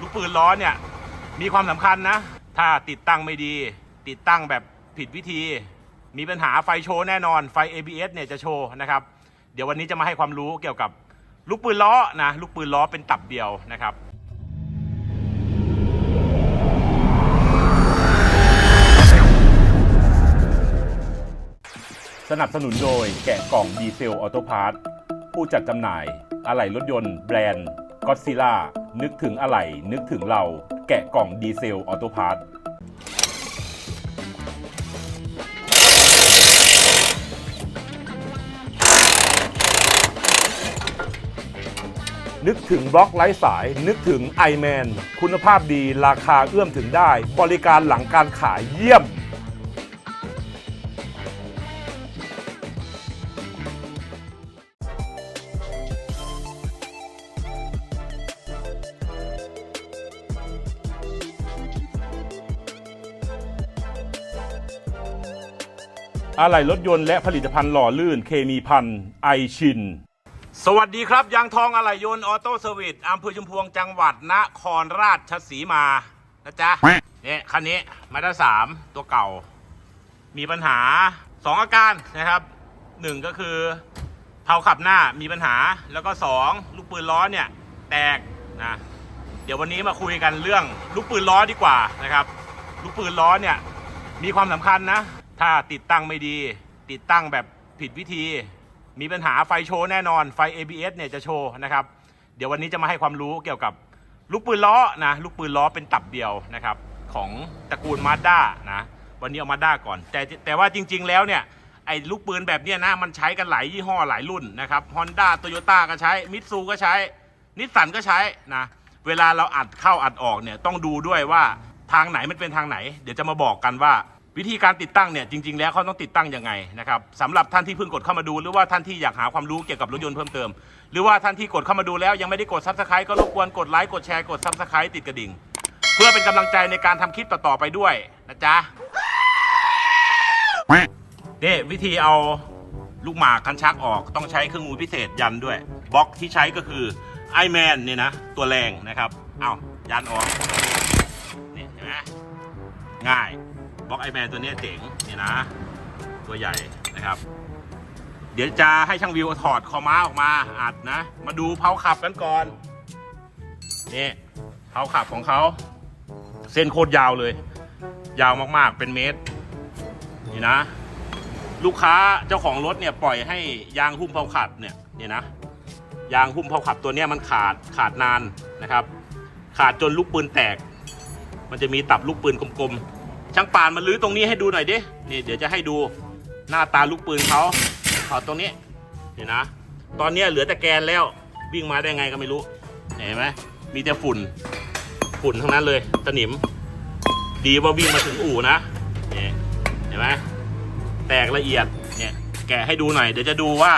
ลูกปืนล้อเนี่ย มีความสำคัญนะ ถ้าติดตั้งไม่ดี ติดตั้งแบบผิดวิธี มีปัญหาไฟโชว์แน่นอนไฟ ABS เนี่ยจะโชว์นะครับ เดี๋ยววันนี้จะมาให้ความรู้เกี่ยวกับลูกปืนล้อนะลูกปืนล้อเป็นตับเดียวนะครับสนับสนุนโดยแกะกล่องดีเซลออโตพาร์ทผู้จัดจำหน่ายอะไหล่รถยนต์แบรนด์ก็ซิล่า นึกถึงอะไหล่นึกถึงเราแกะกล่องดีเซลออโตพาร์ทนึกถึงบล็อกไร้สาย นึกถึง i m a n คุณภาพดีราคาเอื้อมถึงได้ บริการหลังการขายเยี่ยม อะไหล่รถยนต์และผลิตภัณฑ์หล่อลื่นเคมีพันไอชิน สวัสดีครับ ยางทองอะไหล่ยนต์ออโต้เซอร์วิสอำเภอชุมพวงจังหวัดนครราชสีมานะจ๊ะเนี่ยคันนี้มาด้าสามตัวเก่า มีปัญหาสองอาการนะครับหนึ่งก็คือเผาขับหน้ามีปัญหาแล้วก็สองลูกปืนล้อเนี่ย แตกนะเดี๋ยววันนี้มาคุยกันเรื่องลูกปืนล้อดีกว่านะครับ ลูกปืนล้อเนี่ยมีความสำคัญนะ ถ้าติดตั้งไม่ดี ติดตั้งแบบผิดวิธี มีปัญหาไฟโชว์แน่นอนไฟ ABS เนี่ยจะโชว์นะครับ เดี๋ยววันนี้จะมาให้ความรู้เกี่ยวกับลูกปืนล้อนะลูกปืนล้อเป็นตับเดียวนะครับ ของตระกูลมาด้านะวันนี้เอามาด้าก่อน แต่แต่ว่าจริง ๆ แล้วเนี่ยไอ้ลูกปืนแบบเนี้ยนะมันใช้กันหลายยี่ห้อหลายรุ่นนะครับฮอนด้าโตโยต้าก็ใช้มิตซูก็ใช้นิสสันก็ใช้นะเวลาเราอัดเข้าอัดออกเนี่ยต้องดูด้วยว่าทางไหนมันเป็นทางไหน เดี๋ยวจะมาบอกกันว่า วิธีการติดตั้งเนี่ยจริง ๆ แล้วเขาต้องติดตั้งยังไงนะครับสำหรับท่านที่เพิ่งกดเข้ามาดู หรือว่าท่านที่อยากหาความรู้เกี่ยวกับรถยนต์เพิ่มเติม หรือว่าท่านที่กดเข้ามาดูแล้วยังไม่ได้กดซับสไครต์ก็รบกวนกดไลค์กดแชร์กดซับสไครต์ติดกระดิ่ง เพื่อเป็นกำลังใจในการทำคลิปต่อๆไปด้วยนะจ๊ะนี่วิธีเอาลูกหมากคันชักออกต้องใช้เครื่องมือพิเศษยันด้วยบล็อกที่ใช้ก็คือไอแมนเนี่ยนะตัวแรงนะครับเอายันออกนี่เห็นไหมง่าย บล็อกไอแมนตัวนี้เจ๋งนี่นะ ตัวใหญ่นะครับ เดี๋ยวจะให้ช่างวิวถอดคอม้าออกมาอัดนะ มาดูเพาขับกันก่อนนี่เพาขับของเขาเส้นโคตรยาวเลย ยาวมากๆเป็นเมตร นี่นะ ลูกค้าเจ้าของรถเนี่ยปล่อยให้ยางหุ้มเพาขับเนี่ยเนี่ยนะยางหุ้มเพาขับตัวนี้มันขาดขาดนานนะครับ ขาดจนลูกปืนแตก มันจะมีตับลูกปืนกลมๆ ช่างป่านมาลื้อตรงนี้ให้ดูหน่อยดิ นี่เดี๋ยวจะให้ดูหน้าตาลูกปืนเขาถอดตรงนี้เห็นนะ ตอนนี้เหลือแต่แกนแล้ว วิ่งมาได้ไงก็ไม่รู้ เห็นไหมมีแต่ฝุ่น ฝุ่นทั้งนั้นเลยสนิม ดีว่าวิ่งมาถึงอู่นะนี่เห็นไหมแตกละเอียด เนี่ย แกะให้ดูหน่อย เดี๋ยวจะดูว่า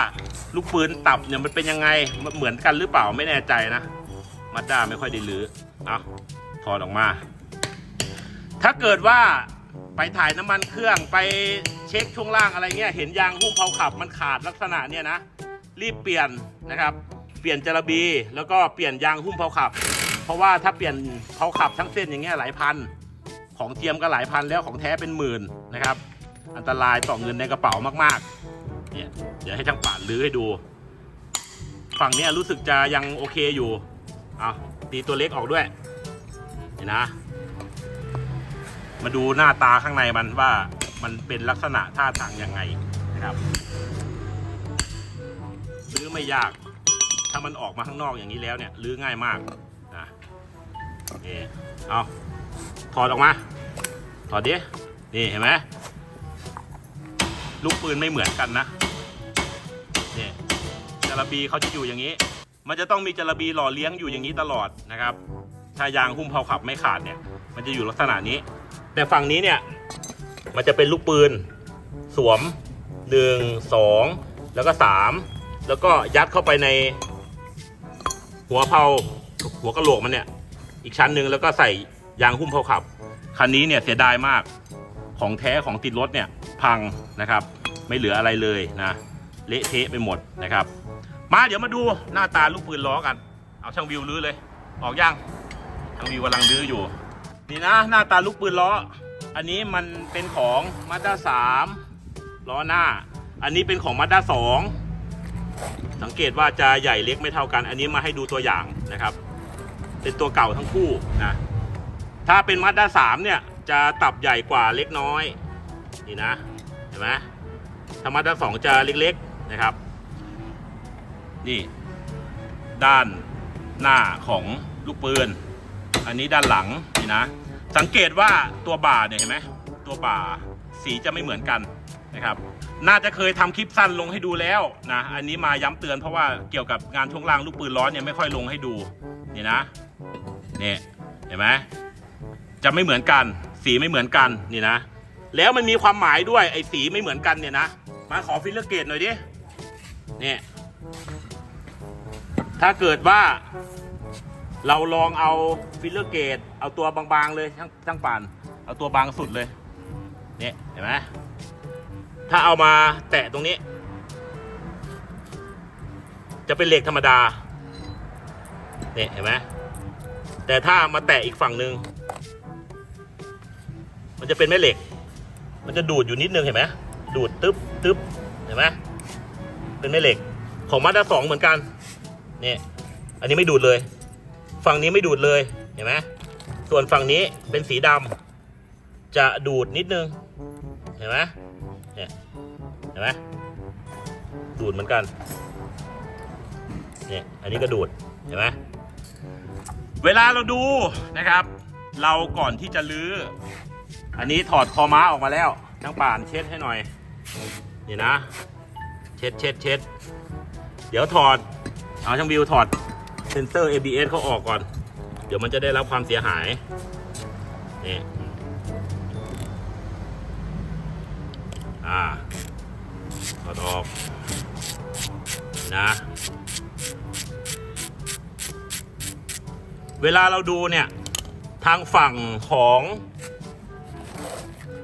ลูกปืนตับเนี่ยมันเป็นยังไงมันเหมือนกันหรือเปล่าไม่แน่ใจนะ มาด้าไม่ค่อยได้ลื้อเอาถอดออกมา ถ้าเกิดว่าไปถ่ายน้ำมันเครื่องไปเช็คช่วงล่างอะไรเงี้ยเห็นยางหุ้มเผาขับมันขาดลักษณะเนี่ยนะ รีบเปลี่ยนนะครับ เปลี่ยนจระบีแล้วก็เปลี่ยนยางหุ้มเผาขับ เพราะว่าถ้าเปลี่ยนเผาขับทั้งเส้นอย่างเงี้ยหลายพัน ของเทียมก็หลายพันแล้วของแท้เป็นหมื่นนะครับ อันตรายต่อเงินในกระเป๋ามากๆเนี่ยเดี๋ยวให้ช่างป่านลื้อให้ดู ฝั่งเนี้ยรู้สึกจะยังโอเคอยู่เอาตีตัวเล็กออกด้วยเห็นนะ มาดูหน้าตาข้างในมันว่ามันเป็นลักษณะท่าทางยังไงนะครับลื้อไม่ยาก ถ้ามันออกมาข้างนอกอย่างนี้แล้วเนี่ยลื้อง่ายมากนะโอเคเอาถอดออกมา ถอดดินี่เห็นไหมลูกปืนไม่เหมือนกันนะเนี่ยจระบีเขาจะอยู่อย่างนี้ มันจะต้องมีจระบีหล่อเลี้ยงอยู่อย่างนี้ตลอดนะครับ ถ้ายางหุ้มเผาขับไม่ขาดเนี่ย มันจะอยู่ลักษณะนี้ แต่ฝั่งนี้เนี่ยมันจะเป็นลูกปืน สวมหนึ่งสองแล้วก็สามแล้วก็ยัดเข้าไปใน หัวเผาหัวกระโหลกมันเนี่ย อีกชั้นหนึ่งแล้วก็ใส่ยางหุ้มเผาขับ คันนี้เนี่ยเสียดายมากของแท้ของติดรถเนี่ยพังนะครับ ไม่เหลืออะไรเลยนะ เละเทะไปหมดนะครับ มาเดี๋ยวมาดูหน้าตาลูกปืนล้อกัน เอาช่างวิวลื้อเลย ออกยังทน้องวิวกำลังดื้ออยู่ นี่นะหน้าตาลูกปืนล้อ อันนี้มันเป็นของมาด้าสามล้อหน้า อันนี้เป็นของมาด้าสองสังเกตว่าจะใหญ่เล็กไม่เท่ากัน อันนี้มาให้ดูตัวอย่างนะครับ เป็นตัวเก่าทั้งคู่นะถ้าเป็นมาด้าสามเนี่ยจะตับใหญ่กว่าเล็กน้อย นี่นะเห็นไหมถ้ามาด้าสองจะเล็กๆนะครับ นี่ ด้านหน้าของลูกปืน อันนี้ด้านหลังนี่นะ สังเกตว่าตัวบ่าเนี่ยเห็นไหมตัวบ่าสีจะไม่เหมือนกันนะครับ น่าจะเคยทำคลิปสั้นลงให้ดูแล้วนะ อันนี้มาย้ำเตือนเพราะว่าเกี่ยวกับงานช่วงล่างลูกปืนร้อนเนี่ยไม่ค่อยลงให้ดูนี่นะนี่เห็นไหมจะไม่เหมือนกัน สีไม่เหมือนกันนี่นะ แล้วมันมีความหมายด้วยไอ้สีไม่เหมือนกันเนี่ยนะมาขอฟิลเลอร์เกตหน่อยดิเนี่ยถ้าเกิดว่า เราลองเอาฟิลเลอร์เกตเอาตัวบางๆเลยช่างช่างป่าน เอาตัวบางสุดเลยเนี่ยเห็นไหมถ้าเอามาแตะตรงนี้ จะเป็นเหล็กธรรมดาเนี่ยเห็นไหมแต่ถ้ามาแตะอีกฝั่งหนึ่งมันจะเป็นแม่เหล็ก มันจะดูดอยู่นิดนึงเห็นไหมดูดตึ๊บตึ๊บเห็นไหมเป็นแม่เหล็ก ของมาด้าสองเหมือนกันเนี่ยอันนี้ไม่ดูดเลย ฝั่งนี้ไม่ดูดเลยเห็นไหมส่วนฝั่งนี้เป็นสีดำจะดูดนิดนึงเห็นไหมเนี่ยเห็นไหมดูดเหมือนกันเนี่ยอันนี้ก็ดูดเห็นไหมเวลาเราดูนะครับ เราก่อนที่จะลื้อ อันนี้ถอดคอม้าออกมาแล้วช่างป่านเช็ดให้หน่อยนี่นะ เช็ดเช็ดเช็ดเดี๋ยวถอดเอาช่างวิวถอด เซนเซอร์ ABS เขาออกก่อน เดี๋ยวมันจะได้รับความเสียหายนี่อ่าถอดออกนะเวลาเราดูเนี่ย ทางฝั่งของ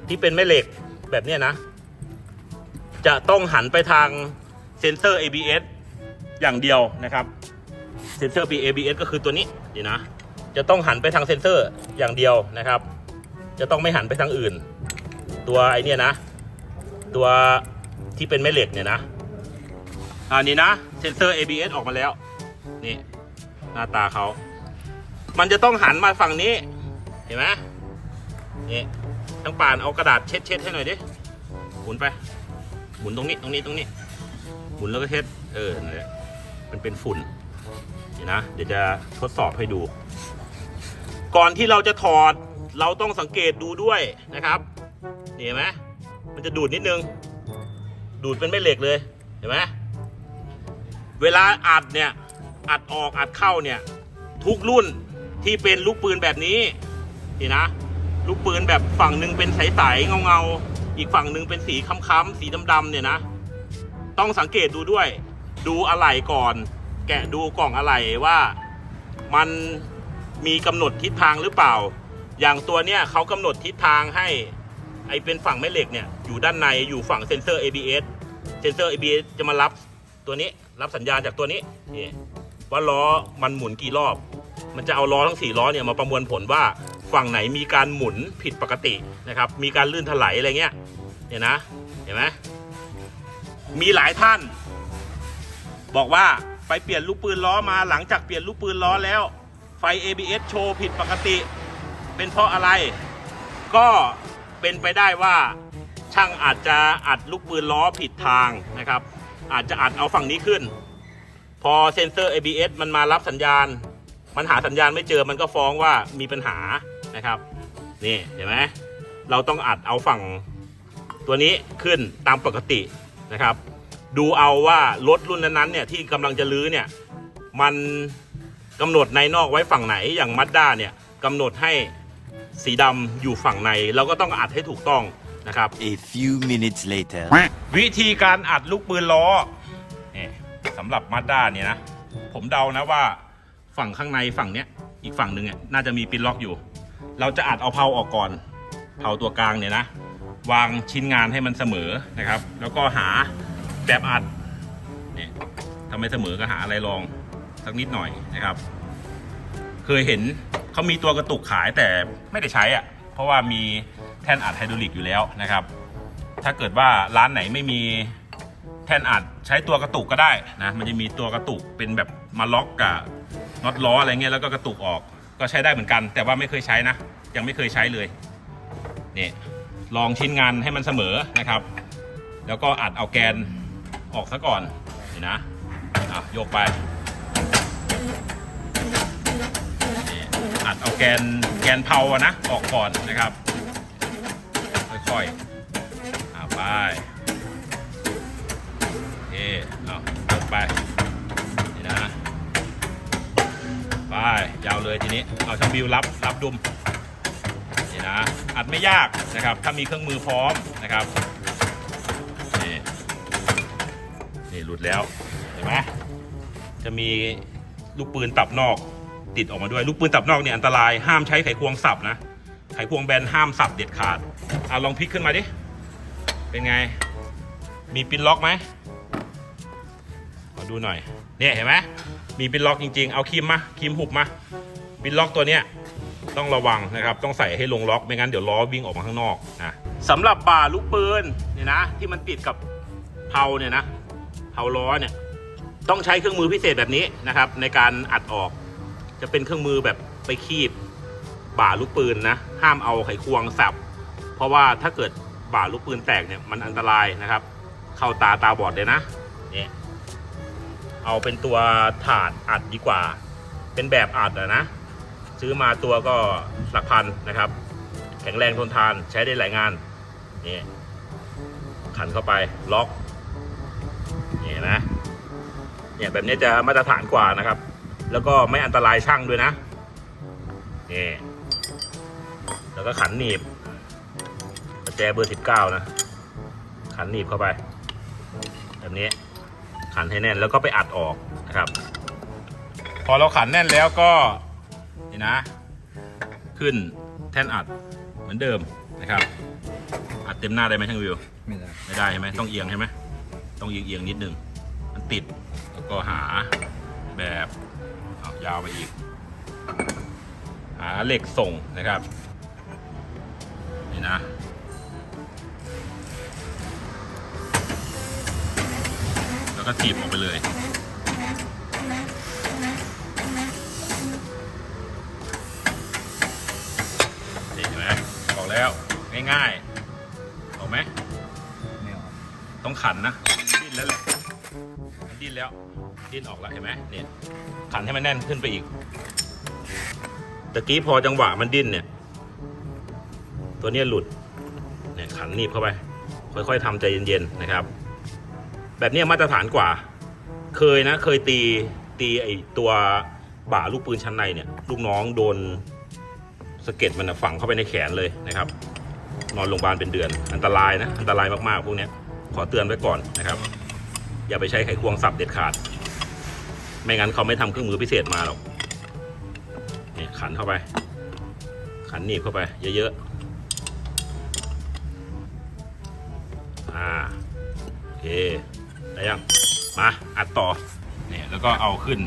ที่เป็นแม่เหล็กแบบเนี้ยนะ จะต้องหันไปทางเซนเซอร์ ABS อย่างเดียวนะครับ เซนเซอร์ ABS ก็คือตัวนี้นี่นะ จะต้องหันไปทางเซนเซอร์อย่างเดียวนะครับ จะต้องไม่หันไปทางอื่น ตัวไอเนี้ยนะ ตัวที่เป็นแม่เหล็กเนี่ยนะอันนี้นะเซนเซอร์ ABS ออกมาแล้ว นี่ หน้าตาเขา มันจะต้องหันมาฝั่งนี้ เห็นไหมนี่ทั้งป่านเอากระดาษเช็ดเช็ดให้หน่อยดิหมุนไป หมุนตรงนี้ตรงนี้ตรงนี้ หมุนแล้วก็เช็ด เออนั่นแหละมันเป็นฝุ่น นะ เดี๋ยวจะทดสอบให้ดู ก่อนที่เราจะถอดเราต้องสังเกตดูด้วยนะครับเห็นไหมมันจะดูดนิดนึง ดูดเป็นแม่เหล็กเลยเห็นไหมเวลาอัดเนี่ยอัดออกอัดเข้าเนี่ย ทุกรุ่นที่เป็นลูกปืนแบบนี้นี่นะ ลูกปืนแบบฝั่งหนึ่งเป็นใสๆเงาๆอีกฝั่งหนึ่งเป็นสีค้ำๆสีดำๆเนี่ยนะ ต้องสังเกตดูด้วย ดูอะไหล่ก่อน แกะดูกล่องอะไหล่ว่ามันมีกำหนดทิศทางหรือเปล่า อย่างตัวเนี้ยเขากำหนดทิศทางให้ ไอเป็นฝั่งแม่เหล็กเนี่ยอยู่ด้านในอยู่ฝั่งเซนเซอร์ ABS เซนเซอร์ ABS จะมารับตัวนี้รับสัญญาณจากตัวนี้นี่ว่าล้อมันหมุนกี่รอบ มันจะเอาล้อทั้งสี่ล้อเนี่ยมาประมวลผลว่าฝั่งไหนมีการหมุนผิดปกตินะครับ มีการลื่นถลายอะไรเงี้ยเนี่ยนะเห็นไหมมีหลายท่าน บอกว่า ไปเปลี่ยนลูกปืนล้อมาหลังจากเปลี่ยนลูกปืนล้อแล้ว ไฟ ABS โชว์ผิดปกติ เป็นเพราะอะไร ก็เป็นไปได้ว่าช่างอาจจะอัดลูกปืนล้อผิดทางนะครับ อาจจะอัดเอาฝั่งนี้ขึ้น พอเซนเซอร์ ABS มันมารับสัญญาณ มันหาสัญญาณไม่เจอมันก็ฟ้องว่ามีปัญหานะครับ นี่เห็นไหมเราต้องอัดเอาฝั่งตัวนี้ขึ้นตามปกตินะครับ ดูเอาว่ารถรุ่นนั้นๆเนี่ยที่กำลังจะลื้อเนี่ยมันกำหนดในนอกไว้ฝั่งไหนอย่างมัดด้าเนี่ยกำหนดให้สีดำอยู่ฝั่งในเราก็ต้องอัดให้ถูกต้องนะครับ A few minutes later. วิธีการอัดลูกปืนล้อนี่สำหรับมาด้าเนี่ยนะผมเดานะว่าฝั่งข้างในฝั่งเนี้ยอีกฝั่งหนึ่งเนี่ยน่าจะมีปินล็อกอยู่ เราจะอัดเอาเพลาออกก่อนเพลาตัวกลางเนี่ยนะ วางชิ้นงานให้มันเสมอนะครับ แล้วก็หา แบบอัดเนี่ยถ้าไม่เสมอก็หาอะไรรองสักนิดหน่อยนะครับ เคยเห็นเขามีตัวกระตุกขายแต่ไม่ได้ใช้อะ่ะ เพราะว่ามีแท่นอัดไฮดรอลิกอยู่แล้วนะครับ ถ้าเกิดว่าร้านไหนไม่มีแท่นอัดใช้ตัวกระตุกก็ได้นะมันจะมีตัวกระตุกเป็นแบบมาล็อกกับน็อตล้ออะไรเงี้ยแล้วก็กระตุกออกก็ใช้ได้เหมือนกัน แต่ว่าไม่เคยใช้นะ ยังไม่เคยใช้เลยนี่ลองชิ้นงานให้มันเสมอนะครับ แล้วก็อัดเอาแกน ออกซะก่อนนี่นะอะยกไปอัดเอาแกนแกนเผาอะนะออกก่อนนะครับค่อยๆอ่าไปโอเคเอายกไปนี่นะไปยาวเลยทีนี้เอาช่างบิวรับรับดุมนี่นะอัดไม่ยากนะครับถ้ามีเครื่องมือพร้อมนะครับ นี่หลุดแล้วเห็นไหมจะมีลูกปืนตับนอกติดออกมาด้วยลูกปืนตับนอกเนี่ยอันตรายห้ามใช้ไขควงสับนะไขควงแบนห้ามสับเด็ดขาดเอาลองพลิกขึ้นมาดิเป็นไง มีปินล็อกไหมขอดูหน่อยเนี่ยเห็นไหมมีปินล็อกจริงๆ เอาครีมมาครีมหุบมาปินล็อกตัวเนี้ยต้องระวังนะครับ ต้องใส่ให้ลงล็อกไม่งั้นเดี๋ยวล้อวิ่งออกมาข้างนอกนะสำหรับบ่าลูกปืนเนี่ยนะ ที่มันติดกับเพาเนี่ยนะ เพาล้อเนี่ยต้องใช้เครื่องมือพิเศษแบบนี้นะครับ ในการอัดออก จะเป็นเครื่องมือแบบไปคีบบ่าลูกปืนนะ ห้ามเอาไขควงสับ เพราะว่าถ้าเกิดบ่าลูกปืนแตกเนี่ยมันอันตรายนะครับ เข้าตาตาบอดเลยนะเนี่ยเอาเป็นตัวถาดอัดดีกว่า เป็นแบบอัดอะนะ ซื้อมาตัวก็หลักพันนะครับ แข็งแรงทนทานใช้ได้หลายงานนี่ขันเข้าไปล็อก นี่เห็นะเนี่ยแบบนี้จะมาตรฐานกว่านะครับ แล้วก็ไม่อันตรายช่างด้วยนะนี่แล้วก็ขันหนีบประแจเบอร์สิบเก้านะ ขันหนีบเข้าไป แบบนี้ขันให้แน่นแล้วก็ไปอัดออกนะครับ พอเราขันแน่นแล้วก็นี่นะ ขึ้นแท่นอัดเหมือนเดิมนะครับ อัดเต็มหน้าได้ไหมช่างวิว ไม่ได้ไม่ได้ใช่ไหมต้องเอียงใช่ไหมต้องเอียงเอียงๆนิดนึงมัน ติด แล้วก็หาแบบเอายาวไปอีก หาเหล็กส่งนะครับ นี่นะแล้วก็ถีบออกไปเลยนี่เห็นไหมออกแล้วง่ายๆออกไหมไม่ออกต้องขันนะดิ้นแล้วแหละมัน ดิ้นแล้ว ดิ้นออกแล้วเห็นไหมเนี่ยขันให้มันแน่นขึ้นไปอีกตะกี้พอจังหวะมันดิ้นเนี่ย ตัวเนี้ยหลุดเนี่ยขันหนีบเข้าไป ค่อยๆทำใจเย็นๆนะครับ แบบนี้มาตรฐานกว่า เคยนะ เคยตีตีไอตัวบ่าลูกปืนชั้นในเนี่ย ลูกน้องโดนสะเก็ดมันนะฝังเข้าไปในแขนเลยนะครับ นอนโรงพยาบาลเป็นเดือน อันตรายนะ อันตรายมากๆพวกเนี้ยขอเตือนไว้ก่อนนะครับ อย่าไปใช้ไขควงสับเด็ดขาด ไม่งั้นเขาไม่ทำเครื่องมือพิเศษมาหรอกนี่ขันเข้าไป ขันหนีบเข้าไป เยอะๆอ่าโอเคได้ยังมาอัดต่อเนี่ยแล้วก็เอาขึ้น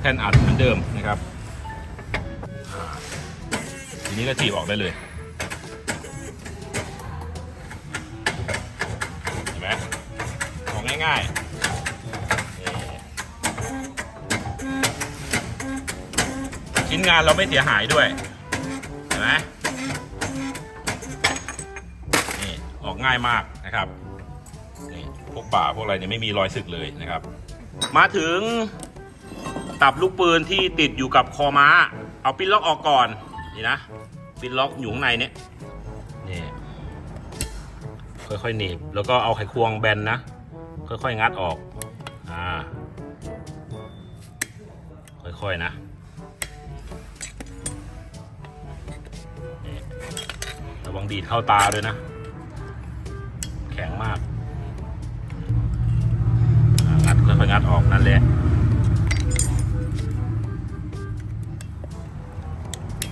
แท่นอัดเหมือนเดิมนะครับอ่าทีนี้ก็ถีบออกได้เลยเห็นไหมของง่ายๆ ชิ้นงานเราไม่เสียหายด้วยเห็นไหมนี่ออกง่ายมากนะครับนี่พวกป่าพวกอะไรเนี่ยไม่มีรอยสึกเลยนะครับ มาถึงตับลูกปืนที่ติดอยู่กับคอม้า เอาปิ้นล็อกออกก่อนนี่นะปิ้นล็อกอยู่ข้างในเนี่ยนี่ค่อยๆหนีบแล้วก็เอาไขควงแบนนะค่อยๆงัดออกอ่าค่อยๆนะ วังดีดเข้าตาด้วยนะ แข็งมากอัดค่อยๆงัดออกนั่นแหละ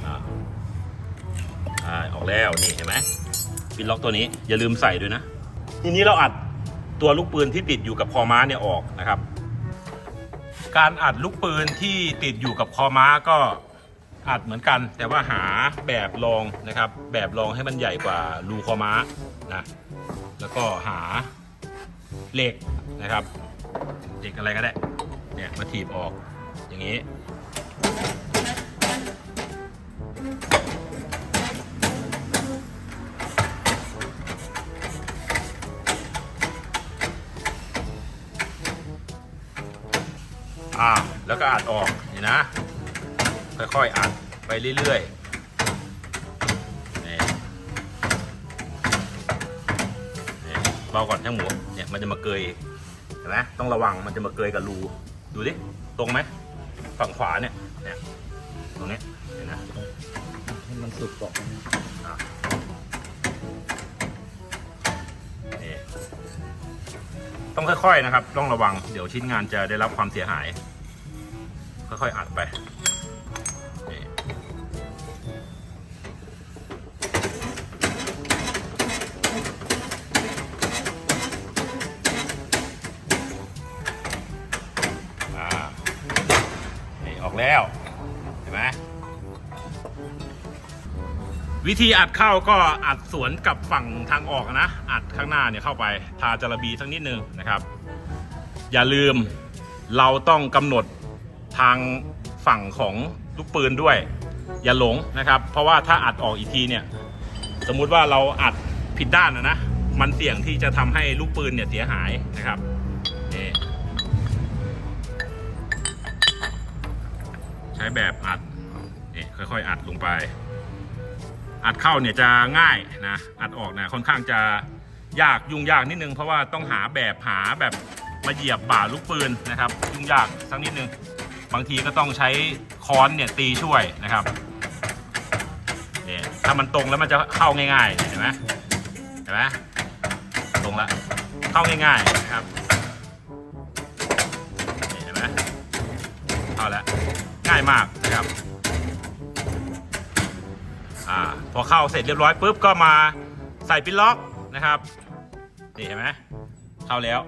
อ่าอออกแล้วนี่เห็นไหมปินล็อกตัวนี้อย่าลืมใส่ด้วยนะ ทีนี้เราอัดตัวลูกปืนที่ติดอยู่กับคอม้าเนี่ยออกนะครับ การอัดลูกปืนที่ติดอยู่กับคอม้าก็ อัดเหมือนกัน แต่ว่าหาแบบรองนะครับ แบบรองให้มันใหญ่กว่ารูคอม้านะแล้วก็หาเหล็กนะครับเหล็กอะไรก็ได้เนี่ยมาถีบออกอย่างนี้อ่าแล้วก็อัดออกนี่นะ ค่อยๆอัดไปเรื่อยๆนี่นี่เบาก่อนช่างหมูเนี่ยมันจะมาเกยเห็นไหมต้องระวังมันจะมาเกยกับรูดูดิตรงไหมฝั่งขวาเนี่ยเนี่ยตรงนี้เห็นนะให้มันสุดก่อนอะต้องค่อยๆนะครับ ต้องระวัง เดี๋ยวชิ้นงานจะได้รับความเสียหาย ค่อยๆอัดไป วิธีอัดเข้าก็อัดสวนกับฝั่งทางออกนะ อัดข้างหน้าเนี่ยเข้าไปทาจาระบีสักนิดนึงนะครับ อย่าลืมเราต้องกำหนดทางฝั่งของลูกปืนด้วย อย่าหลงนะครับ เพราะว่าถ้าอัดออกอีกทีเนี่ยสมมุติว่าเราอัดผิดด้านนะนะมันเสี่ยงที่จะทำให้ลูกปืนเนี่ยเสียหายนะครับใช้แบบอัดค่อยๆอัดลงไป อัดเข้าเนี่ยจะง่ายนะอัดออกเนี่ยค่อนข้างจะยากยุ่งยากนิดนึง เพราะว่าต้องหาแบบหาแบบมาเหยียบบ่าลูกปืนนะครับ ยุ่งยากสักนิดนึง บางทีก็ต้องใช้ค้อนเนี่ยตีช่วยนะครับเนี่ยถ้ามันตรงแล้วมันจะเข้าง่ายๆเห็นไหมเห็นไหมตรงละเข้าง่ายๆนะครับเห็นไหมเข้าแล้วง่ายมากนะครับ อ่าพอเข้าเสร็จเรียบร้อยปุ๊บก็มาใส่ปินล็อกนะครับนี่เห็นไหมเข้าแล้ว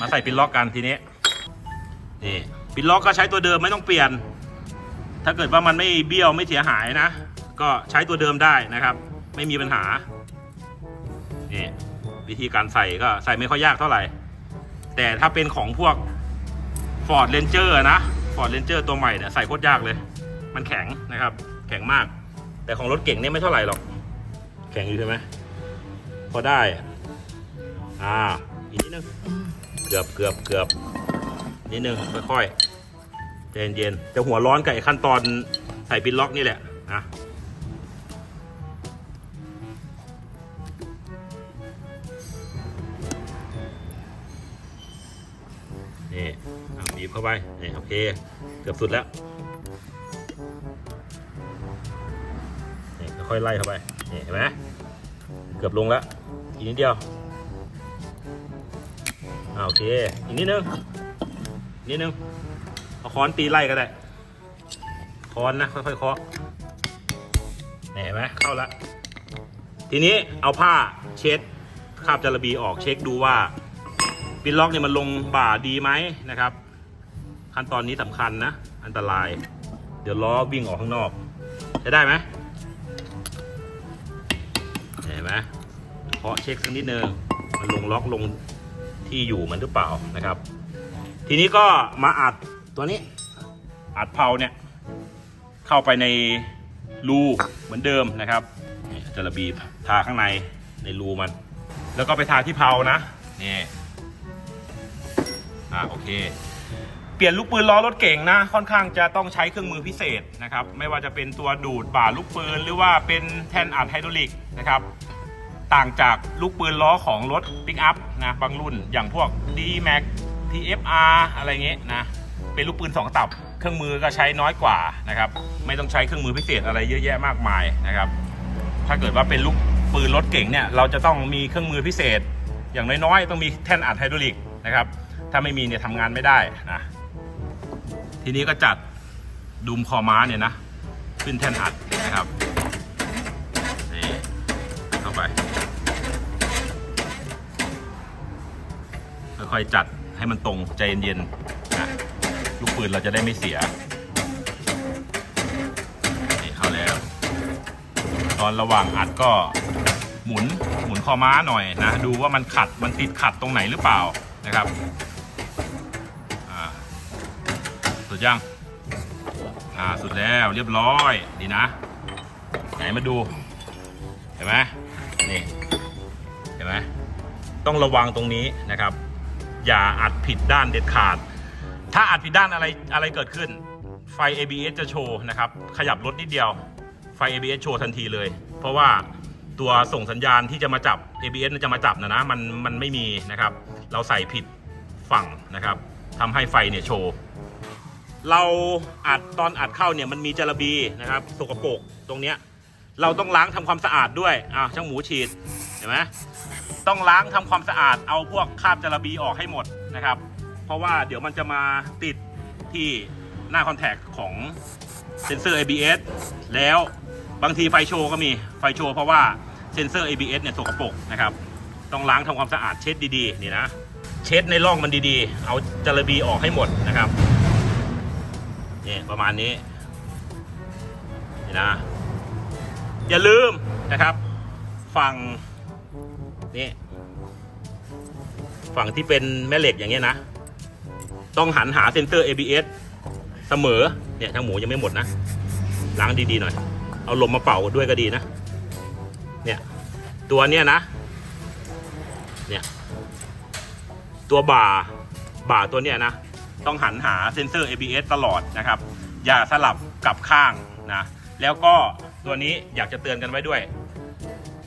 มาใส่ปินล็อกกันทีนี้นี่ปินล็อกก็ใช้ตัวเดิมไม่ต้องเปลี่ยน ถ้าเกิดว่ามันไม่เบี้ยวไม่เสียหายนะ ก็ใช้ตัวเดิมได้นะครับ ไม่มีปัญหานี่วิธีการใส่ก็ใส่ไม่ค่อยยากเท่าไหร่ แต่ถ้าเป็นของพวก Ford Ranger นะ Ford Ranger ตัวใหม่เนี่ยใส่โคตรยากเลย มันแข็งนะครับ แข็งมาก แต่ของรถเก่งเนี่ยไม่เท่าไหร่หรอก แข็งอยู่ใช่ไหมพอได้อ่าอีกนิดนึงเกือบเกือบเกือบนิดนึงค่อยๆใจเย็นๆจะหัวร้อนกับไอ้ขั้นตอนใส่ปินล็อกนี่แหละนะนี่บีบเข้าไปนี่โอเค เกือบสุดแล้ว ค่อยไล่เข้าไปนี่เห็นไหมเกือบลงแล้วอีกนิดเดียวอ่าโอเคอีกนิดนึงนิดนึงเอาค้อนตีไล่ก็ได้ค้อนนะค่อยๆเคาะเห็นไหมเข้าแล้วทีนี้เอาผ้าเช็ดคราบจาระบีออกเช็คดูว่าปินล็อกเนี่ยมันลงบ่าดีไหมนะครับ ขั้นตอนนี้สำคัญนะ อันตราย เดี๋ยวล้อวิ่งออกข้างนอกใช้ได้ไหม นไหมเคาะเช็คสักนิดนึงมันลงล็อกลงที่อยู่มันหรือเปล่านะครับ ทีนี้ก็มาอัดตัวนี้อัดเพลาเนี่ยเข้าไปในรูเหมือนเดิมนะครับจะระบีบทาข้างในในรูมัน แล้วก็ไปทาที่เพลานะนี่อ่าโอเค เปลี่ยนลูกปืนล้อรถเก่งนะ ค่อนข้างจะต้องใช้เครื่องมือพิเศษนะครับ ไม่ว่าจะเป็นตัวดูดบ่าลูกปืนหรือว่าเป็นแท่นอัดไฮดรอลิกนะครับ ต่างจากลูกปืนล้อของรถปิกอัพนะบางรุ่นอย่างพวก D-Max TFR อะไรเงี้ยนะ เป็นลูกปืน 2 ตับ เครื่องมือก็ใช้น้อยกว่านะครับ ไม่ต้องใช้เครื่องมือพิเศษอะไรเยอะแยะมากมายนะครับ ถ้าเกิดว่าเป็นลูกปืนรถเก่งเนี่ย เราจะต้องมีเครื่องมือพิเศษ อย่างน้อยๆ ต้องมีแท่นอัดไฮดรอลิกนะครับ ถ้าไม่มีเนี่ยทำงานไม่ได้นะ ทีนี้ก็จัดดุมคอม้าเนี่ยนะ ขึ้นแท่นอัดนะครับ ค่อยๆจัดให้มันตรงใจเย็นๆนะลูกปืนเราจะได้ไม่เสียนี่เข้าแล้ว ตอนระหว่างอัดก็หมุนหมุนคอม้าหน่อยนะ ดูว่ามันขัดมันติดขัดตรงไหนหรือเปล่านะครับสุดยังอ่าสุดแล้วเรียบร้อยดีนะ ไหนมาดู เห็นไหมนี่เห็นไหมต้องระวังตรงนี้นะครับ อย่าอัดผิดด้านเด็ดขาด ถ้าอัดผิดด้านอะไรอะไรเกิดขึ้น ไฟ ABS จะโชว์นะครับ ขยับรถนิดเดียว ไฟ ABS โชว์ทันทีเลย เพราะว่าตัวส่งสัญญาณที่จะมาจับ ABS จะมาจับนะนะมันมันไม่มีนะครับ เราใส่ผิดฝั่งนะครับทำให้ไฟเนี่ยโชว์เราอัดตอนอัดเข้าเนี่ยมันมีจระบีนะครับสกปรกตรงเนี้ยเราต้องล้างทำความสะอาดด้วยอ่าช่างหมูฉีด เห็นไหมต้องล้างทำความสะอาดเอาพวกคราบจระบีออกให้หมดนะครับ เพราะว่าเดี๋ยวมันจะมาติดที่หน้าคอนแทคของเซนเซอร์ ABS แล้วบางทีไฟโชว์ก็มีไฟโชว์เพราะว่าเซนเซอร์ ABS เนี่ยสกปรกนะครับ ต้องล้างทำความสะอาดเช็ดดีๆนี่นะเช็ดในร่องมันดีๆ เอาจระบีออกให้หมดนะครับนี่ประมาณนี้นี่นะอย่าลืมนะครับ ฝั่ง นี่ ฝั่งที่เป็นแม่เหล็กอย่างเงี้ยนะ ต้องหันหาเซนเซอร์ ABS เสมอ เนี่ยทั้งหมูยังไม่หมดนะ ล้างดีๆหน่อย เอาลมมาเป่าด้วยก็ดีนะ เนี่ย ตัวเนี้ยนะ เนี่ย ตัวบ่า บ่าตัวเนี้ยนะ ต้องหันหาเซนเซอร์ ABS ตลอดนะครับ อย่าสลับกับข้างนะ แล้วก็ตัวนี้อยากจะเตือนกันไว้ด้วย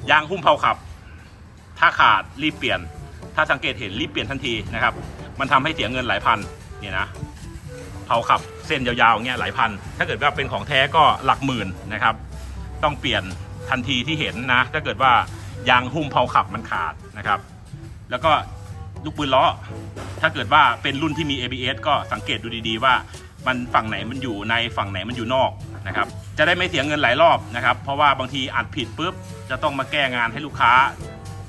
ยางหุ้มเผาขับ ถ้าขาดรีบเปลี่ยน ถ้าสังเกตเห็นรีบเปลี่ยนทันทีนะครับ มันทำให้เสียเงินหลายพันเนี่ยนะเผาขับเส้นยาวๆเงี้ยหลายพัน ถ้าเกิดว่าเป็นของแท้ก็หลักหมื่นนะครับ ต้องเปลี่ยนทันทีที่เห็นนะ ถ้าเกิดว่ายางหุ้มเผาขับมันขาดนะครับ แล้วก็ลูกปืนล้อ ถ้าเกิดว่าเป็นรุ่นที่มี ABS ก็สังเกตดูดีๆว่ามันฝั่งไหนมันอยู่ในฝั่งไหนมันอยู่นอกนะครับ จะได้ไม่เสียเงินหลายรอบนะครับ เพราะว่าบางทีอัดผิดปุ๊บจะต้องมาแก้งานให้ลูกค้า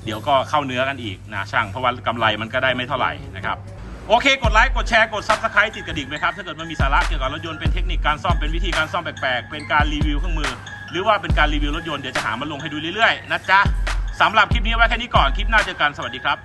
เดี๋ยวก็เข้าเนื้อกันอีกนะช่างเพราะว่ากำไรมันก็ได้ไม่เท่าไหร่นะครับโอเค กดไลค์กดแชร์กดซับสไครต์ติดกระดิ่งไหมครับ ถ้าเกิดมันมีสาระเกี่ยวกับรถยนต์เป็นเทคนิคการซ่อมเป็นวิธีการซ่อมแปลกๆ เป็นการรีวิวเครื่องมือ หรือว่าเป็นการรีวิวรถยนต์เดี๋ยวจะหามาลงให้ดูเรื่อยๆนะจ๊ะสำหรับคลิปนี้ไว้แค่นี้ก่อนคลิปหน้าเจอกันสวัสดีครับ